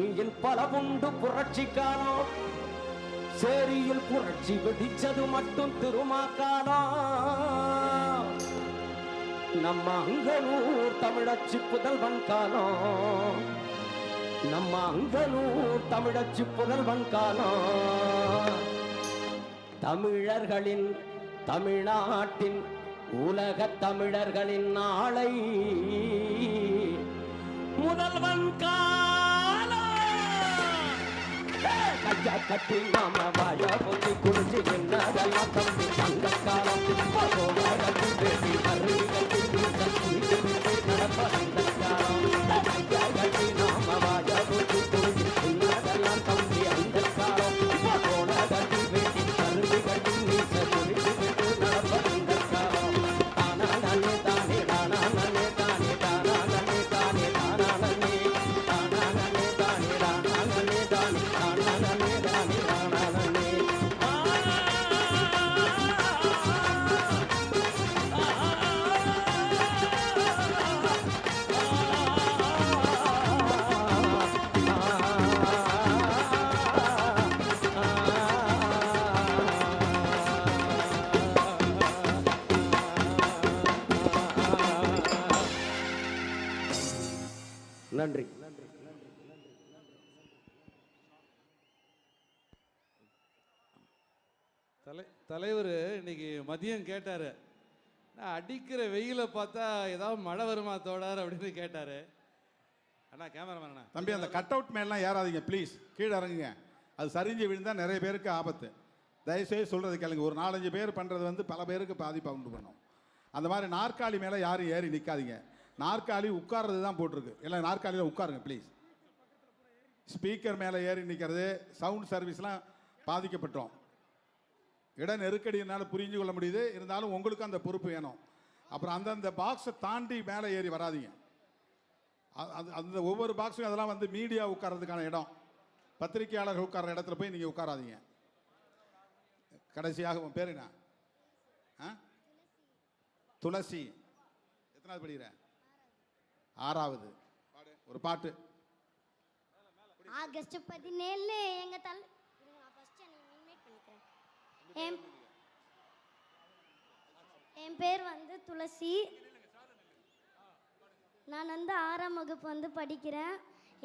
பூமியில் பல உண்டு புரட்சி காலம் சேரியில் புரட்சி வெடிச்சது மட்டும் திருமாக்காலம் நம்ம அங்கனூர் தமிழச்சி புதல்வன் காலம் நம்ம அங்கனூர் தமிழச்சி புதல்வன் காலம் தமிழர்களின் தமிழ்நாட்டின் உலக தமிழர்களின் நாளை முதல்வன் கா கையா கட்டி நாம வாயா பொத்தி குடிச்சு என்னதெல்லாம் தம்பி? நன்றி. தலை தலைவர் இன்னைக்கு மதியம் கேட்டார். நான் அடிக்கிற வெயிலை பார்த்தா ஏதாவது மழை வருமா தோடார் அப்படின்னு கேட்டார். அண்ணா கேமராமேன் அண்ணா. தம்பி அந்த கட் அவுட் மேலாம் ஏறாதீங்க ப்ளீஸ் கீழே இறங்குங்க. அது சரிஞ்சு விழுந்தா நிறைய பேருக்கு ஆபத்து. தயவுசெய்து சொல்கிறது கேளுங்க. ஒரு நாலஞ்சு பேர் பண்ணுறது வந்து பல பேருக்கு பாதிப்பை உண்டு பண்ணும். அந்த மாதிரி நாற்காலி மேலே யாரும் ஏறி நிற்காதீங்க நாற்காலி உட்கார்றது தான் போட்டிருக்கு. எல்லாம் நாற்காலியில் உட்காருங்க ப்ளீஸ் ஸ்பீக்கர் மேலே ஏறி நிற்கிறது சவுண்ட் சர்வீஸ்லாம் பாதிக்கப்பட்டோம். இட என்னால் புரிஞ்சு கொள்ள முடியுது. இருந்தாலும் உங்களுக்கும் அந்த பொறுப்பு வேணும். அப்புறம் அந்தந்த பாக்ஸை தாண்டி மேலே ஏறி வராதீங்க. அது அந்த ஒவ்வொரு பாக்ஸும் அதெல்லாம் வந்து மீடியா உட்கார்றதுக்கான இடம். பத்திரிகையாளர்கள் உட்கார்ற இடத்துல போய் நீங்கள் உட்காராதீங்க. கடைசியாக உன் பேர் என்ன? ஆ? துளசி. எத்தனாவது படிக்கிறேன்? ஆறாவது. ஒரு பாட்டு. ஆகஸ்ட் பதினேழு எங்க தல் என் என் பேர் வந்து துளசி. நான் வந்து ஆறாம் வகுப்பு வந்து படிக்கிறேன்.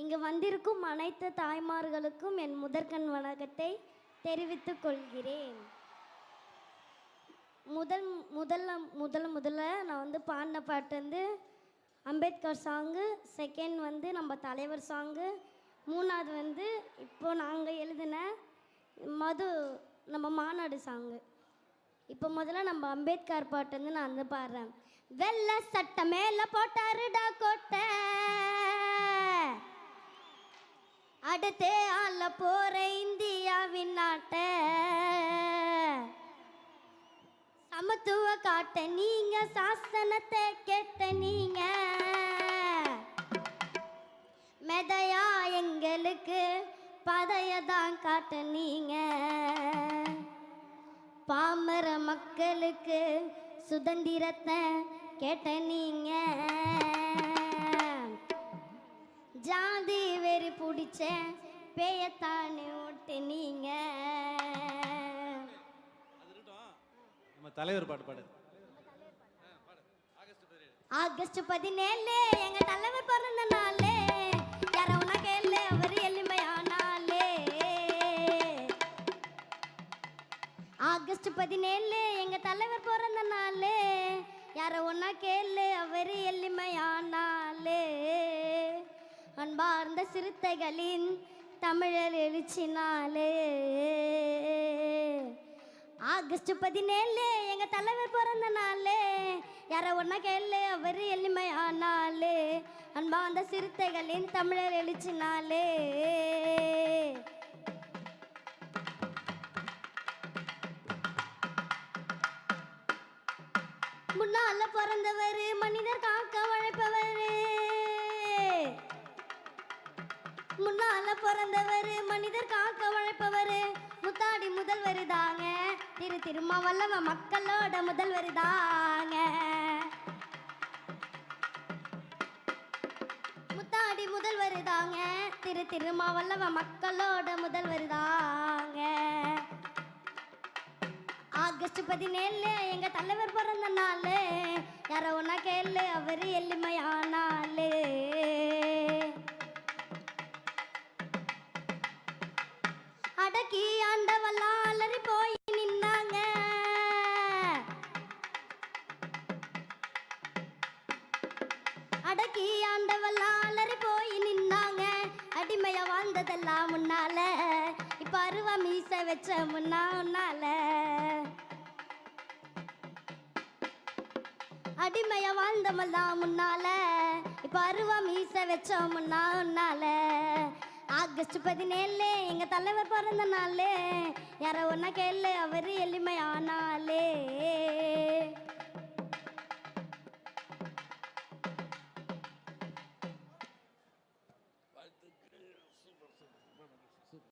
இங்கு வந்திருக்கும் அனைத்து தாய்மார்களுக்கும் என் முதற்கண் வணக்கத்தை தெரிவித்துக் கொள்கிறேன். முதல் முதல்ல முதல்ல முதல்ல நான் வந்து பாடின பாட்டு வந்து அம்பேத்கர் சாங்கு செகண்ட் வந்து நம்ம தலைவர் சாங்கு மூணாவது வந்து இப்போ நாங்கள் எழுதின மது நம்ம மாநாடு சாங்கு. இப்போ முதல்ல நம்ம அம்பேத்கர் பாட்டு வந்து நான் வந்து பாடுறேன். வெள்ள சட்டை மேல போட்டாருடா கோட்டை. அடுத்து ஆள போற இந்தியாவின் நாட்டை. சமத்துவ காட்ட நீங்க சாசனத்தை கேட்ட நீங்க. மெதையா எங்களுக்கு பதையதான் காட்ட நீங்க. பாமர மக்களுக்கு சுதந்திரத்தை கேட்ட நீங்க. ஜாதி வெறி பிடிச்ச பேயத்தானே ஓட்டு நீங்க. நம்ம தலைவர் பாட்டு பாடு. ஆகஸ்ட் பதினேழு எங்க தலைவர் பிறந்த கேளு அவர் எளிமையானாலே. அன்பார்ந்த சிறுத்தைகளின் தமிழர் எழுச்சினாலே. ஆகஸ்ட் பதினேழு எங்க தலைவர் பிறந்த நாளே. யார ஒன்னா கேளு அவர் எளிமையானாலே. அன்பார்ந்த சிறுத்தைகளின் தமிழர் எழுச்சினாலே. முன்னால பிறந்தவர் மனிதர் காக்க உழைப்பவர் முன்னால பிறந்தவர் மனிதர் காக்க உழைப்பவர் முத்தாடி முதல்வர் தாங்க. திரு திருமாவல்லவ மக்களோட முதல்வர் தாங்க. முத்தாடி முதல்வர் தாங்க. திரு திருமா திருமாவல்லவ மக்களோட முதல்வர் தான் ஆகஸ்ட் பதினேழு எங்க தலைவர் பிறந்த நாள். யார ஒன்னா கேளு அவர் எளிமையானாலு அடக்கி ஆண்டவெல்லாம் அலறி போய் நின்னாங்க. அடக்கி ஆண்டவெல்லாம் அலறி போய் நின்னாங்க. அடிமையா வாழ்ந்ததெல்லாம் முன்னால இப்ப அருவா மீச வச்ச முன்னா முன்னால அடிமையா வாழ்ந்தமெல்லாம் முன்னால. இப்ப அருவம் மீச வச்ச முன்னா உன்னால. ஆகஸ்ட் பதினேழு எங்க தலைவர் பிறந்த நாள் யாரோ ஒன்னா கேளு அவரு எளிமையானா